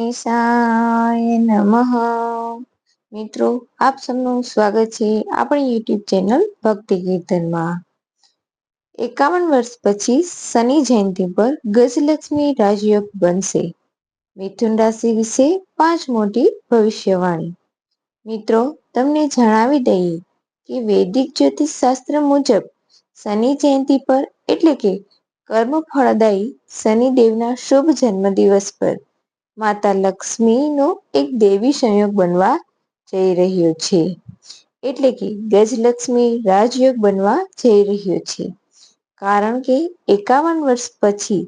ગણેશાય મિત્રો, આપ સૌનું સ્વાગત છે આપણી યુટ્યુબ ચેનલ ભક્તિ કીર્તનમાં. એકાવન વર્ષ પછી શનિ જયંતિ પર ગજલક્ષ્મી રાજયોગ બનશે. મિથુન રાશિ વિશે પાંચ મોટી ભવિષ્યવાણી. મિત્રો, તમને જણાવી દઈએ કે વૈદિક જ્યોતિષ શાસ્ત્ર મુજબ શનિ જયંતિ પર એટલે કે કર્મ ફળદાયી શનિદેવના શુભ જન્મદિવસ પર માતા લક્ષ્મીનો એક દેવી સંયોગ બનવા જઈ રહ્યો છે. એટલે કે ગજલક્ષ્મી રાજયોગ બનવા જઈ રહ્યો છે. કારણ કે એકાવન વર્ષ પછી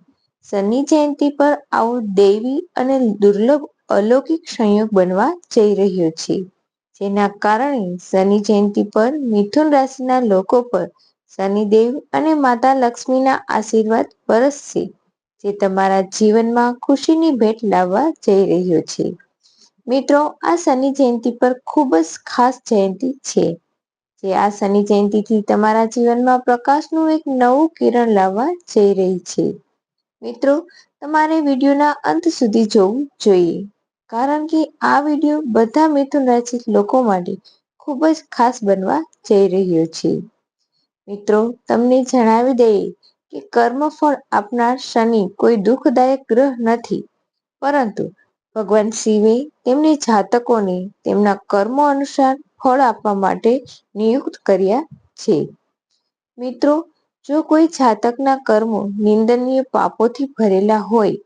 શનિ જયંતિ પર આવો દેવી અને દુર્લભ અલૌકિક સંયોગ બનવા જઈ રહ્યો છે. જેના કારણે શનિ જયંતિ પર મિથુન રાશિના લોકો પર શનિદેવ અને માતા લક્ષ્મીના આશીર્વાદ વરસશે. જે તમારા જીવનમાં ખુશીની ભેટ લાવવા જઈ રહ્યો છે. મિત્રો, આ શનિ જયંતિ પર ખૂબ જ ખાસ જયંતિ છે. જે આ શનિ જયંતિથી તમારા જીવનમાં પ્રકાશનું એક નવું કિરણ લાવવા જઈ રહી છે. મિત્રો, તમારે વિડીયોના અંત સુધી જોવું જોઈએ. કારણ કે આ વીડિયો બધા મિથુન રાશિ લોકો માટે ખૂબ જ ખાસ બનવા જઈ રહ્યો છે. મિત્રો, તમને જણાવી દઈએ કે કર્મફળ આપનાર શનિ કોઈ દુઃખદાયક ગ્રહ નથી. પરંતુ ભગવાન શિવે તેમની જાતકોને તેમના કર્મો અનુસાર ફળ આપવા માટે નિયુક્ત કર્યા છે. મિત્રો, જો કોઈ જાતકના કર્મો નિંદનીય પાપોથી ભરેલા હોય,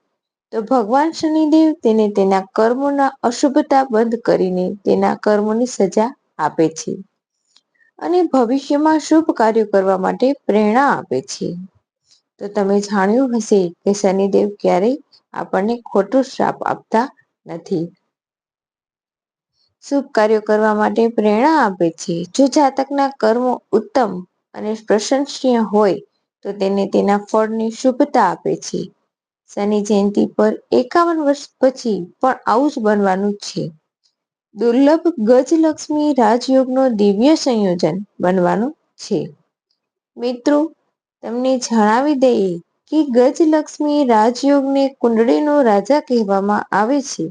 તો ભગવાન શનિદેવ તેને તેના કર્મોના અશુભતા બંધ કરીને તેના કર્મોની સજા આપે છે અને ભવિષ્યમાં શુભ કાર્યો કરવા માટે પ્રેરણા આપે છે. તો તમે જાણ્યું હશે કે શનિદેવ ક્યારેય આપણને ખોટો શ્રાપ આપતા નથી. શુભ કાર્યો કરવા માટે પ્રેરણા આપે છે. જો જાતકના કર્મો ઉત્તમ અને પ્રશંસનીય હોય, તો તેને તેના ફળની શુભતા આપે છે. શનિ જયંતિ પર એકાવન વર્ષ પછી પણ આવું જ બનવાનું છે. દુર્લભ ગજલક્ષ્મી રાજયોગનો દિવ્ય સંયોજન બનવાનું છે. મિત્રો તમને જણાવી દઈએ કે ગજલક્ષ્મી રાજયોગને કુંડળીનો રાજા કહેવામાં આવે છે.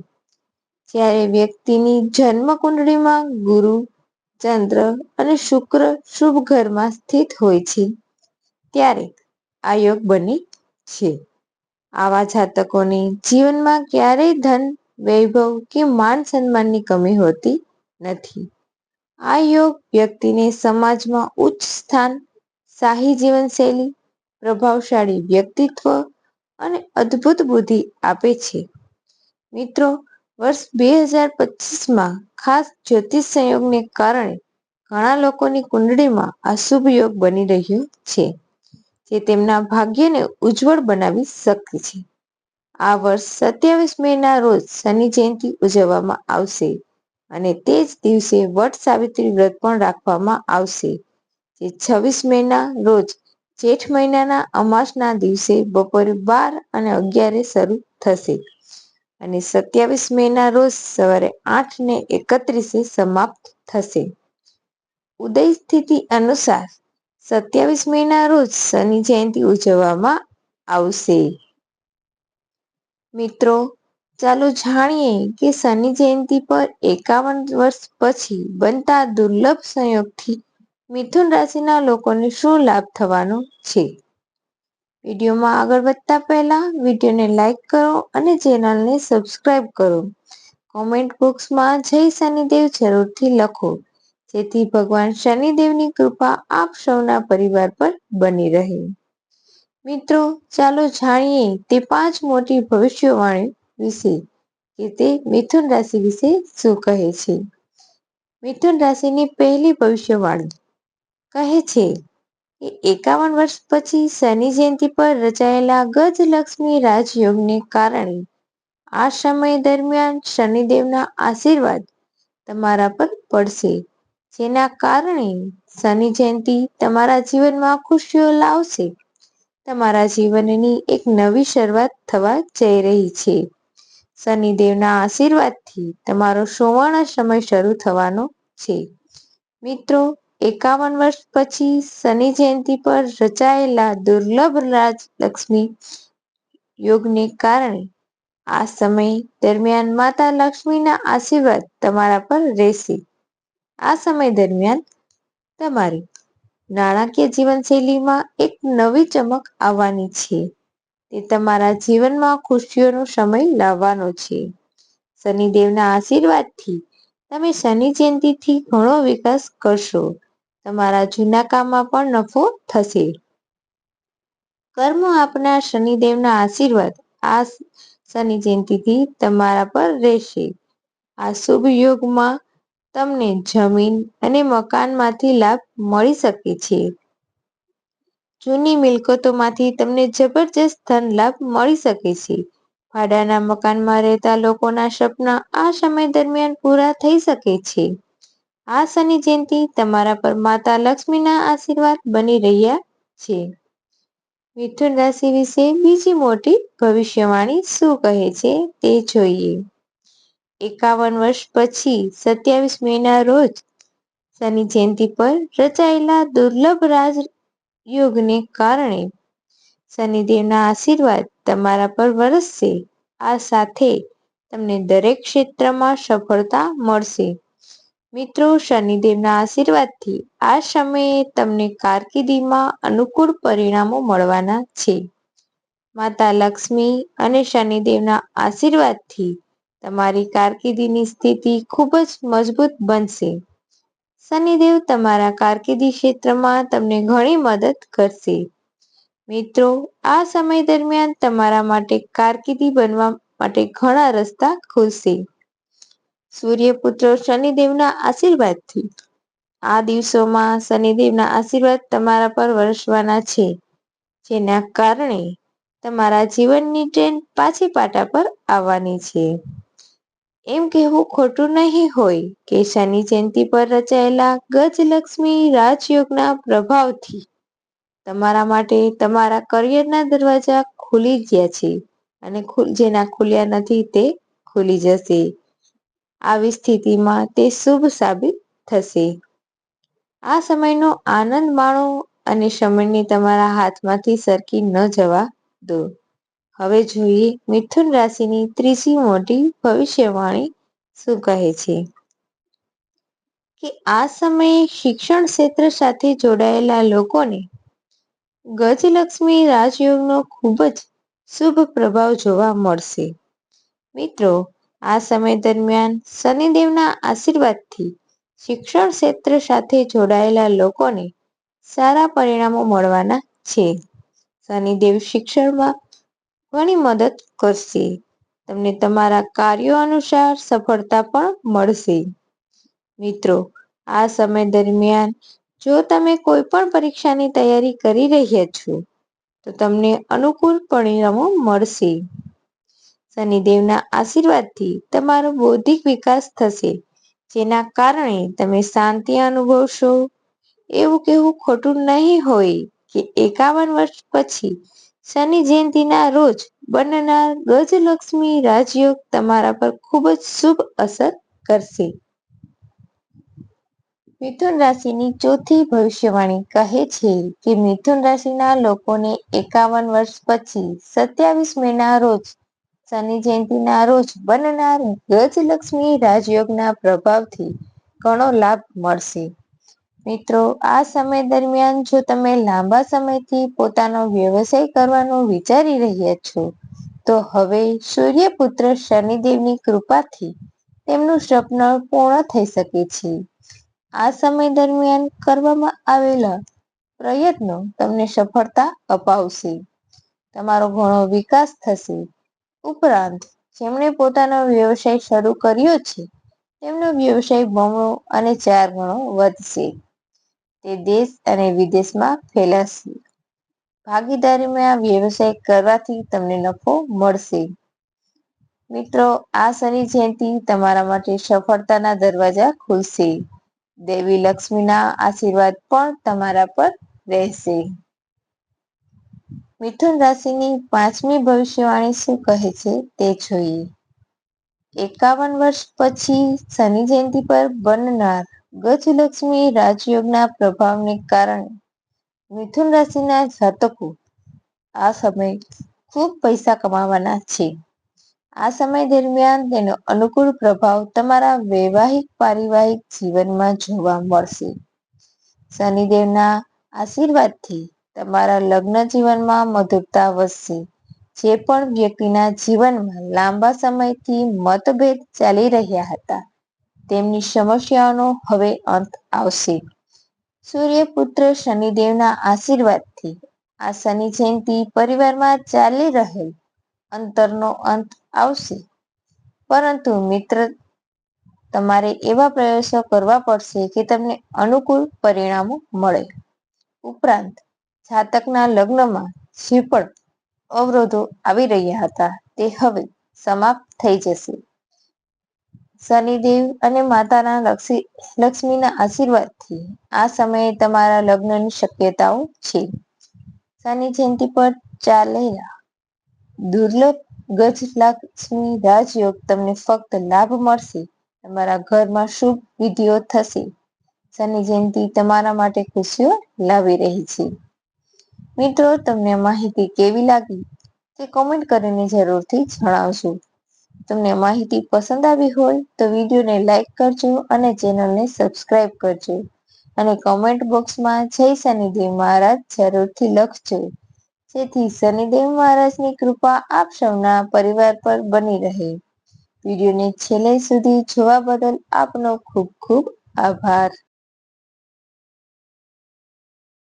જ્યારે વ્યક્તિની જન્મ કુંડળીમાં ગુરુ, ચંદ્ર અને શુક્ર શુભ ઘરમાં સ્થિત હોય છે, ત્યારે આ યોગ બને છે. આવા જાતકોને જીવનમાં ક્યારેય ધન, વૈભવ કે માન સન્માનની કમી હોતી નથી. આ યોગ વ્યક્તિને સમાજમાં ઉચ્ચ સ્થાન શાહી જીવનશૈલી, પ્રભાવશાળી વ્યક્તિત્વ અને અદ્ભુત બુદ્ધિ આપે છે. મિત્રો, વર્ષ બે હજાર પચીસમાં ખાસ જ્યોતિષ સંયોગને કારણે ઘણા લોકોની કુંડળીમાં આ યોગ બની રહ્યો છે, જે તેમના ભાગ્યને ઉજ્જવળ બનાવી શકે છે. આ વર્ષ સત્યાવીસ મે ના રોજ શનિ જયંતિ ઉજવવામાં આવશે અને તે જ દિવસે વટ સાવિત્રી વ્રત પણ રાખવામાં આવશે. જે છવ્વીસ મે ના રોજ જેઠ મહિનાના અમાસના દિવસે બપોરે બાર અને અગિયારે શરૂ થશે. અને સત્યાવીસ મે ના રોજ સવારે આઠ ને એકત્રીસે સમાપ્ત થશે. ઉદય સ્થિતિ અનુસાર સત્યાવીસ મે ના રોજ શનિ જયંતિ ઉજવવામાં આવશે. મિત્રો, ચાલો જાણીએ કે શનિ જયંતિ પર એકાવન વર્ષ પછી બનતા દુર્લભ સંયોગથી મિથુન રાશિના લોકોને શું લાભ થવાનો છે? વિડીયોમાં આગળ વધતા પહેલા વિડીયોને લાઈક કરો અને ચેનલને સબસ્ક્રાઇબ કરો. કોમેન્ટ બોક્સમાં જય શનિદેવ જરૂરથી લખો. જેથી ભગવાન શનિદેવની કૃપા આપ સૌના પરિવાર પર બની રહે. મિત્રો, ચાલો જાણીએ તે પાંચ મોટી ભવિષ્યવાણી વિશે કે તે મિથુન રાશિ વિશે શું કહે છે? મિથુન રાશિની પહેલી ભવિષ્યવાણી કહે છે કે એકાવન વર્ષ પછી શનિ જયંતિ પર રચાયેલા ગજલક્ષ્મી રાજયોગને કારણે આ સમય દરમિયાન શનિદેવના આશીર્વાદ તમારા પર પડશે. જેના કારણે શનિ જયંતિ તમારા જીવનમાં ખુશીઓ લાવશે. તમારા જીવનની એક નવી શરૂઆત થવા જઈ રહી છે. શનિદેવના આશીર્વાદથી તમારો સુવર્ણ સમય શરૂ થવાનો છે. મિત્રો એકાવન વર્ષ પછી શનિ જયંતિ પર રચાયેલા દુર્લભ રાજલક્ષ્મી યોગને કારણે આ સમય દરમિયાન માતા લક્ષ્મીના આશીર્વાદ તમારા પર રહેશે. આ સમય દરમિયાન તમારી નાણાકીય જીવનશૈલીમાં એક નવી ચમક આવવાની છે. તે તમારા જીવનમાં ખુશીઓનો સમય લાવવાનો છે. શનિદેવના આશીર્વાદથી તમે શનિ જયંતિથી ઘણો વિકાસ કરશો. તમારા જૂના કામમાં પણ નફો થશે. કર્મ આપનાર શનિદેવના આશીર્વાદ. આ શનિ જયંતિથી તમારા પર રહેશે. આ શુભ યોગમાં તમને જમીન અને મકાનમાંથી લાભ મળી શકે છે. જૂની મિલકતોમાંથી તમને જબરજસ્ત ધન લાભ મળી શકે છે. ભાડાના મકાનમાં રહેતા લોકોના સપના આ સમય દરમિયાન પૂરા થઈ શકે છે. આ શનિ જયંતિ તમારા પર માતા લક્ષ્મીના આશીર્વાદ બની રહ્યા છે. મિથુન રાશિ વિશે બીજી મોટી ભવિષ્યવાણી શું કહે છે તે જોઈએ. એકાવન વર્ષ પછી સત્યાવીસ મેના રોજ શનિ જયંતિ પર રચાયેલા દુર્લભ રાજયોગને કારણે શનિદેવના આશીર્વાદ તમારા પર વરસશે. આ સાથે તમને દરેક ક્ષેત્રમાં સફળતા મળશે. મિત્રો શનિદેવના આશીર્વાદથી આ સમયે તમને કારકિર્દીમાં અનુકૂળ પરિણામો મળવાના છે. માતા લક્ષ્મી અને શનિદેવના આશીર્વાદથી તમારી કારકિર્દીની સ્થિતિ ખૂબ જ મજબૂત બનશે. શનિદેવ તમારા કારકિર્દી ક્ષેત્રમાં તમને ઘણી મદદ કરશે. મિત્રો, આ સમય દરમિયાન તમારા માટે કારકિર્દી બનવા માટે ઘણા રસ્તા ખુલશે. સૂર્યપુત્ર શનિદેવના આશીર્વાદથી. આ દિવસોમાં શનિદેવના આશીર્વાદ તમારા પર વરસવાના છે, જેના કારણે તમારા જીવનની ટ્રેન પાછી પાટા પર આવવાની છે. એમ કહેવું ખોટું નહીં હોય કે શનિ જયંતિ પર રચાયેલા ગજલક્ષ્મી રાજયોગના પ્રભાવથી. તમારા માટે તમારા કરિયરના દરવાજા ખુલી ગયા છે અને જેના ખુલ્યા નથી તે ખુલી જશે. આવી સ્થિતિમાં તે શુભ સાબિત થશે. આ સમયનો આનંદ માણો અને સમયને તમારા હાથમાંથી સરકી ન જવા દો. હવે જોઈએ મિથુન રાશિની ત્રીજી મોટી ભવિષ્યવાણી શું કહે છે? કે આ સમયે શિક્ષણ ક્ષેત્ર સાથે જોડાયેલા લોકોને ગજલક્ષ્મી રાજયોગનો ખૂબ જ શુભ પ્રભાવ જોવા મળશે. મિત્રો આ સમય દરમિયાન શનિદેવના આશીર્વાદથી શિક્ષણ ક્ષેત્ર સાથે જોડાયેલા લોકોને સારા પરિણામો મળવાના છે. શનિદેવ શિક્ષણમાં ઘણી મદદ કરશે. તમને તમારા કાર્યો અનુસાર સફળતા પણ મળશે. મિત્રો, આ સમય દરમિયાન જો તમે કોઈ પણ પરીક્ષાની તૈયારી કરી રહ્યા છો, તો તમને અનુકૂળ પરિણામો મળશે. શનિદેવના આશીર્વાદથી તમારો બૌદ્ધિક વિકાસ થશે, જેના કારણે તમે શાંતિ અનુભવશો. એવું કહેવું ખોટું નહીં હોય કે એકાવન વર્ષ પછી શનિ જયંતિના રોજ બનનાર ગજલક્ષ્મી રાજયોગ તમારા પર ખૂબ જ શુભ અસર કરશે. મિથુન રાશિની ચોથી ભવિષ્યવાણી કહે છે કે મિથુન રાશિના લોકોને એકાવન વર્ષ પછી સત્યાવીસ મેના રોજ શનિ જયંતિના રોજ બનનાર ગજલક્ષ્મી રાજયોગના પ્રભાવથી ઘણો લાભ મળશે. મિત્રો, આ સમય દરમિયાન જો તમે લાંબા સમયથી પોતાનો વ્યવસાય કરવાનું વિચારી રહ્યા છો, તો હવે સૂર્યપુત્ર શનિદેવની કૃપાથી તેમનું સ્વપ્ન પૂર્ણ થઈ શકે છે. આ સમય દરમિયાન કરવામાં આવેલા પ્રયત્નો તમને સફળતા અપાવશે. તમારો ઘણો વિકાસ થશે. ઉપરાંત જેમણે પોતાનો વ્યવસાય શરૂ કર્યો છે, તેમનો વ્યવસાય બમણો અને ચાર ગણો વધશે. તે દેશ અને વિદેશમાં ફેલાશે. ભાગીદારીમાં વ્યવસાય કરવાથી તમને નફો મળશે. મિત્રો, આ શનિ જયંતિ તમારા માટે સફળતાના દરવાજા ખુલશે. દેવી લક્ષ્મીના આશીર્વાદ પણ તમારા પર રહેશે. મિથુન રાશિની પાંચમી ભવિષ્યવાણી શું કહે છે તે જોઈએ. એકાવન વર્ષ પછી શનિ જયંતિ પર બનનાર ગજલક્ષ્મી રાજયોગના પ્રભાવને કારણે મિથુન રાશિના જાતકો આ સમય ખૂબ પૈસા કમાવાના છે. આ સમય દરમિયાન તેનો અનુકૂળ પ્રભાવ તમારા વૈવાહિક પારિવારિક જીવનમાં જોવા મળશે. શનિદેવના આશીર્વાદથી તમારા લગ્ન જીવનમાં મધુરતા વધશે જે પણ વ્યક્તિના જીવનમાં લાંબા સમયથી મતભેદ ચાલી રહ્યા હતા, તેમની સમસ્યાઓનો હવે અંત આવશે. સૂર્યપુત્ર શનિદેવના આશીર્વાદથી આ શનિ જયંતિ પરિવારમાં ચાલી રહેલ અંતરનો અંત આવશે. પરંતુ મિત્ર, તમારે એવા પ્રયાસો કરવા પડશે કે તમને અનુકૂળ પરિણામો મળે. ઉપરાંત જાતકના લગ્નમાં જે પણ અવરોધો આવી રહ્યા હતા તે હવે સમાપ્ત થઈ જશે. શનિદેવ અને માતાના લક્ષ્મીના આશીર્વાદથી આ સમયે તમારા લગ્નની શક્યતાઓ છે. શનિ જયંતિ પર ચાલેલા દુર્લભ ગજ લક્ષ્મી રાજયોગ તમને ફક્ત લાભ મળશે. તમારા ઘરમાં શુભ વિધિઓ થશે. શનિ જયંતિ તમારા માટે ખુશીઓ લાવી રહી છે. મિત્રો, તમને માહિતી કેવી લાગી? તે કોમેન્ટ કરીને જરૂરથી જણાવજો. તમને માહિતી પસંદ આવી હોય તો વિડીયોને લાઈક કરજો અને ચેનલને સબસ્ક્રાઈબ કરજો. અને કોમેન્ટ બોક્સમાં જય શનિદેવ મહારાજ જરૂરથી લખજો. જેથી શનિદેવ મહારાજની કૃપા આપ સૌના પરિવાર પર બની રહે. વિડીયોને છેલ્લે સુધી જોવા બદલ આપનો ખૂબ ખૂબ આભાર.